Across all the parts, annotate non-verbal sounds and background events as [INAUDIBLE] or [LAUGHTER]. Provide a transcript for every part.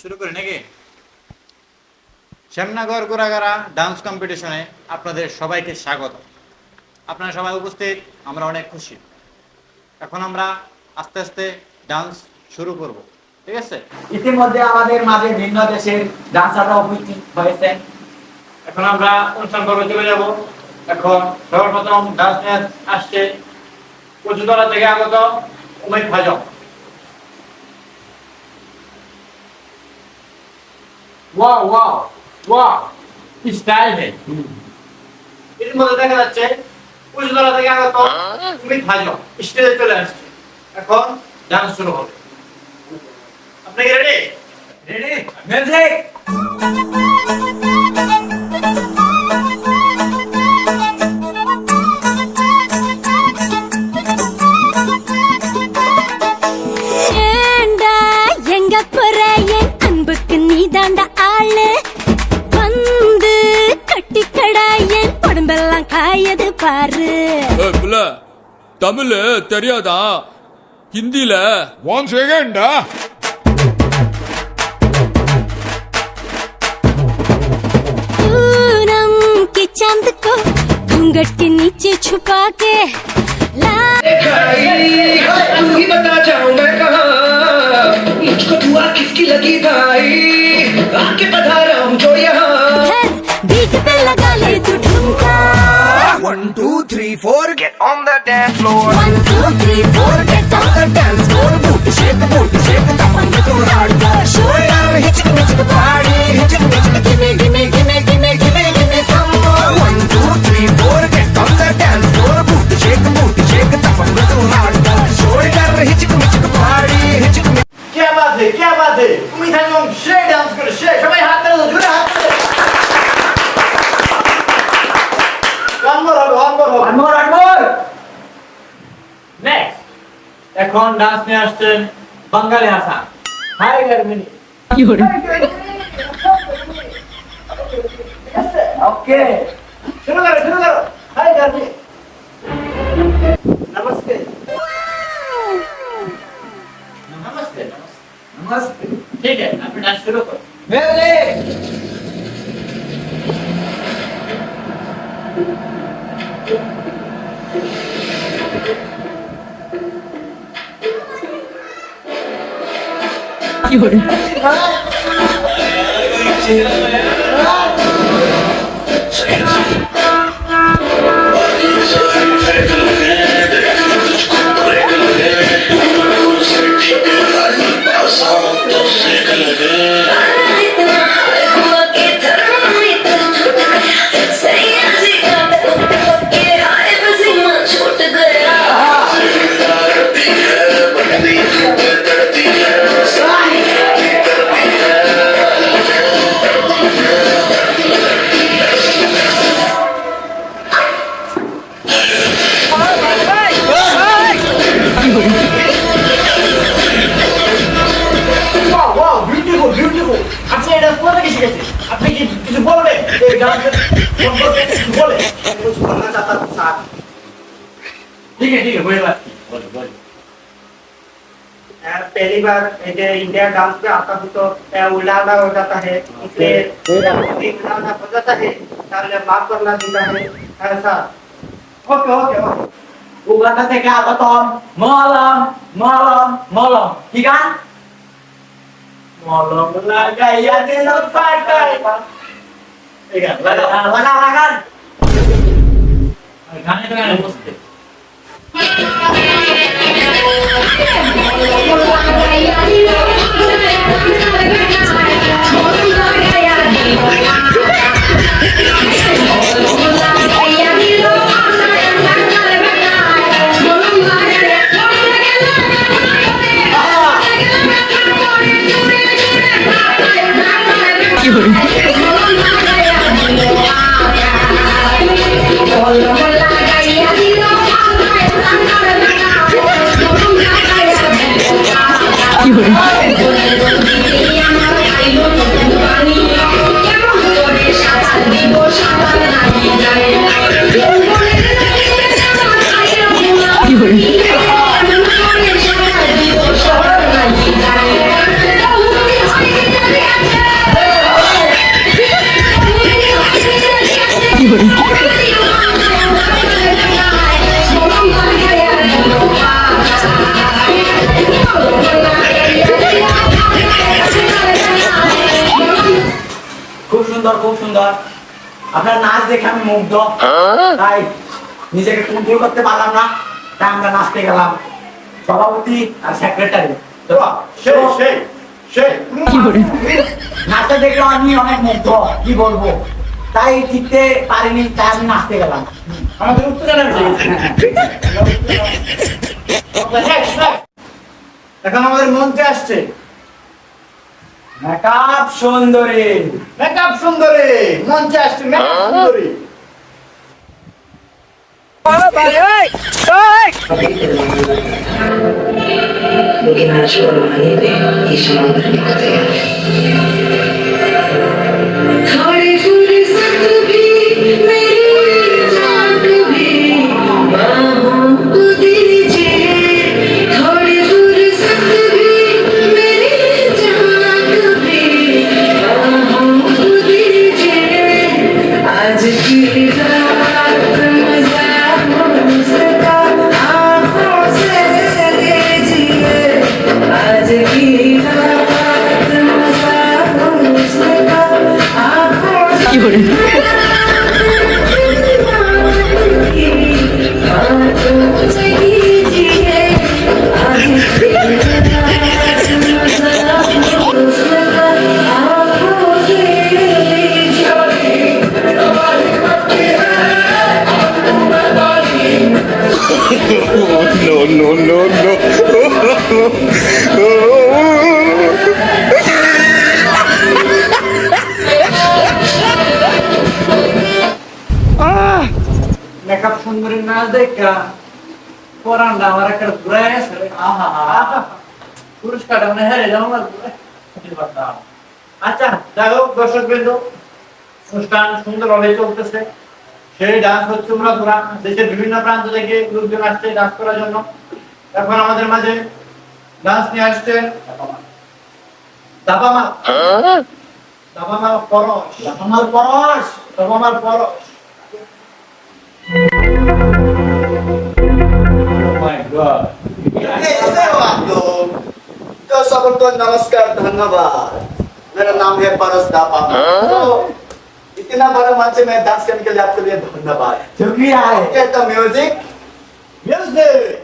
শুরু করি নাকি? শ্যামনগর গোড়াগাড়া ডান্স কম্পিটিশনে আপনাদের সবাইকে স্বাগত। আপনারা সবাই উপস্থিত, আমরা অনেক খুশি। এখন আমরা আস্তে আস্তে ডান্স শুরু করব, ঠিক আছে? ইতিমধ্যে আমাদের মাঝে ভিন্ন দেশের ডান্সাররা উপস্থিত হয়েছেন। এখন আমরা অনুষ্ঠান পর্বে চলে যাব। এখন সর্বপ্রথম ডান্স আসছে। উঁচুতলা থেকে আগত উমেদ ভাজক ওয়াও ওয়াও ওয়াও। স্টাইল নেই এর মধ্যে দেখা যাচ্ছে উঁচুতলা থেকে আগত উমেদ ভাজক স্টেজে চলে আসছে। এখন ডান্স শুরু হবে। আপনি কি রেডি রেডি মিউজিক தமிழ் தெரியாதா ஹிந்தில Once again, da. पूनम के चांद को घूंघट के नीचे छुपा के ला तू ही बता जाऊं मैं कहाँ मुझको दुआ किसकी लगी भाई आके पधारा हूँ जो यहाँ One, two, three, four, get on the dance floor. One, two, three, four, get on the dance floor. Booty shake, booty shake, tap on the hard shoulder. Hitch it, hitch it, party, hitch it, hitch it, gimme, gimme, gimme, gimme, gimme, gimme some more. One, two, three, four, get on the dance floor. Booty shake, booty shake, tap on the hard shoulder. Hitch it, hitch it, party, hitch it. क्या बात है क्या बात है उम्मीद है लोग शेर डांस कर शेर सबाई हाथ कर दो जोरे हाथ कर মোর হবে ওয়ান মোর হবে আনমোর আনমোর নেক্সট এখন ডান্স নিয়ে আসছেন বাঙালি হাসান হাই গার্মিনী ওকে শুরু করো শুরু করো হাই গার্মিনী নমস্তে नमस्ते नमस्ते নমস্তে ठीक है आप डांस शुरू छोट আপনি কি কিছু বলবেন? এই গান সম্পর্কে কিছু বলে কিছু বলবেন না স্যার ठीक है ठीक है कोई पहली बार ये इंडिया डांस पे आता हूँ तो उलाना हो जाता है इसलिए उलाना हो जाता है তাহলে মাফ করলা দিতা है ऐसा ओके ओके ओके उगाना থেকে आता तो मलम मलम मलम ठीक है মলম লাগাইয়া দিল পাটায়। লাগা লাগা হ্যাঁ, লাগান। গানে তো গানে বসতে। Yeah. 有人 আপনার নাচ দেখে আমি মুগ্ধ। তাই নিজেকে কন্ট্রোল করতে পারলাম না তাই আমরা নাচতে গেলাম। সভাপতি আর সেক্রেটারি আমি অনেক মুগ্ধ কি বলব? তাই ঠিকতে পারিনি তাই আমি নাচতে গেলাম। আমাদের উত্তেজনা [LAUGHS] এখন আমাদের মঞ্চে আসছে। মেকআপ সুন্দরী। মেকআপ সুন্দরী মঞ্চে আসছে মেকআপ হ্যাঁ? সুন্দরী। এই নাচ করো হানিয়ে এই। সমাধান মেকআপ সুন্দরী নাচ দেখা আমার একটা ঘুরে গেছে আহা পুরস্কারটা মানে হেরে যাও আমার আচ্ছা যাই হোক দর্শক বৃন্দ অনুষ্ঠান সুন্দরভাবে চলতেছে সেই ডান্স হচ্ছে আমরা পুরা দেশের বিভিন্ন প্রান্ত থেকে লোকজন আসছে ডান্স করার জন্য এখন আমাদের মাঝে ডান্স নিয়ে আসছেন দাবামা পরশ পরশ দাবামার পরশ कैसे हो आप लोग तो सबको नमस्कार धन्यवाद मेरा नाम है परस दापा। तो इतना बड़ा मंच में डांस करने के लिए आपके लिए धन्यवाद। शुक्रिया। है ओके म्यूज़िक म्यूज़िक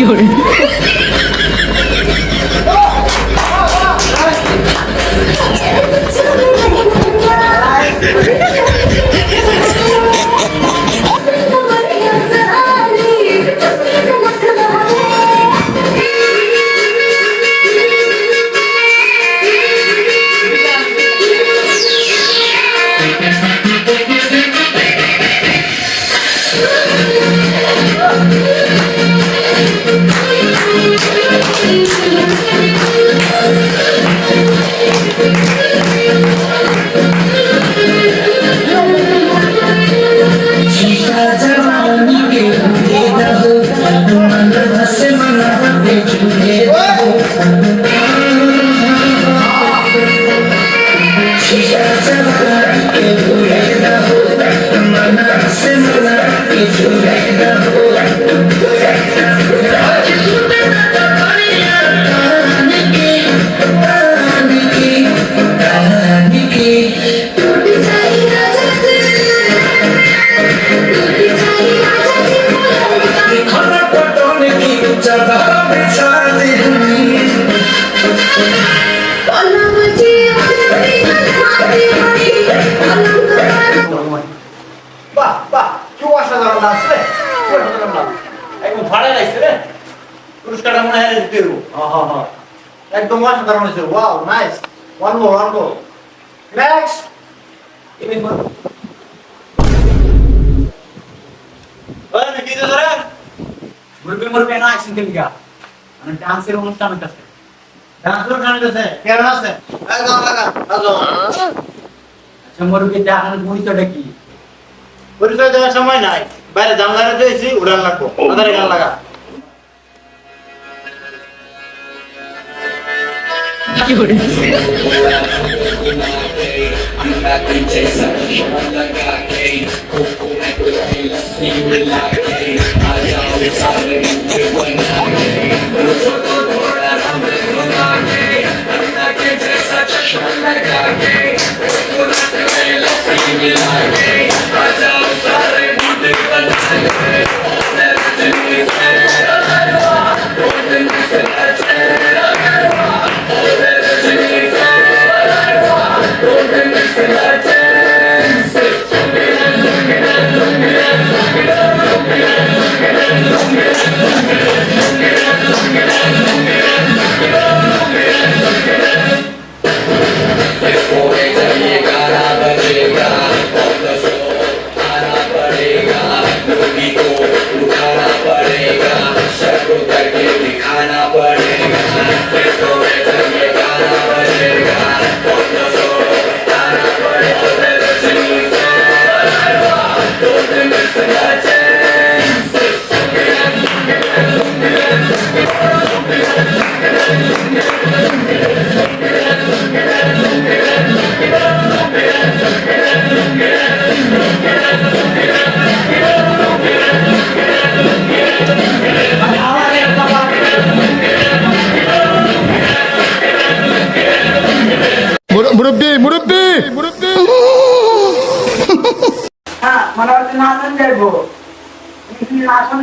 有人。Let's একদম ফাড়ে লাগছে রে। পুরস্কারটা মনে হয় দিতে দেবো। একদম অসাধারণ হয়েছে। Wow nice one more one more next ওই নাকি তো ধরে? মুরব্বী মুরব্বী না আইসেন কেলিকা মানে ডান্সের অনুষ্ঠান আছে এই গান লাগা হ্যালো আচ্ছা কি? পরিচয় দেওয়ার সময় নাই। বাইরে জানলারে দিয়েছি উড়ান লাগবো তাড়াতাড়ি গান লাগা মুরব্বী ನೀವು ಈ ಆಸನ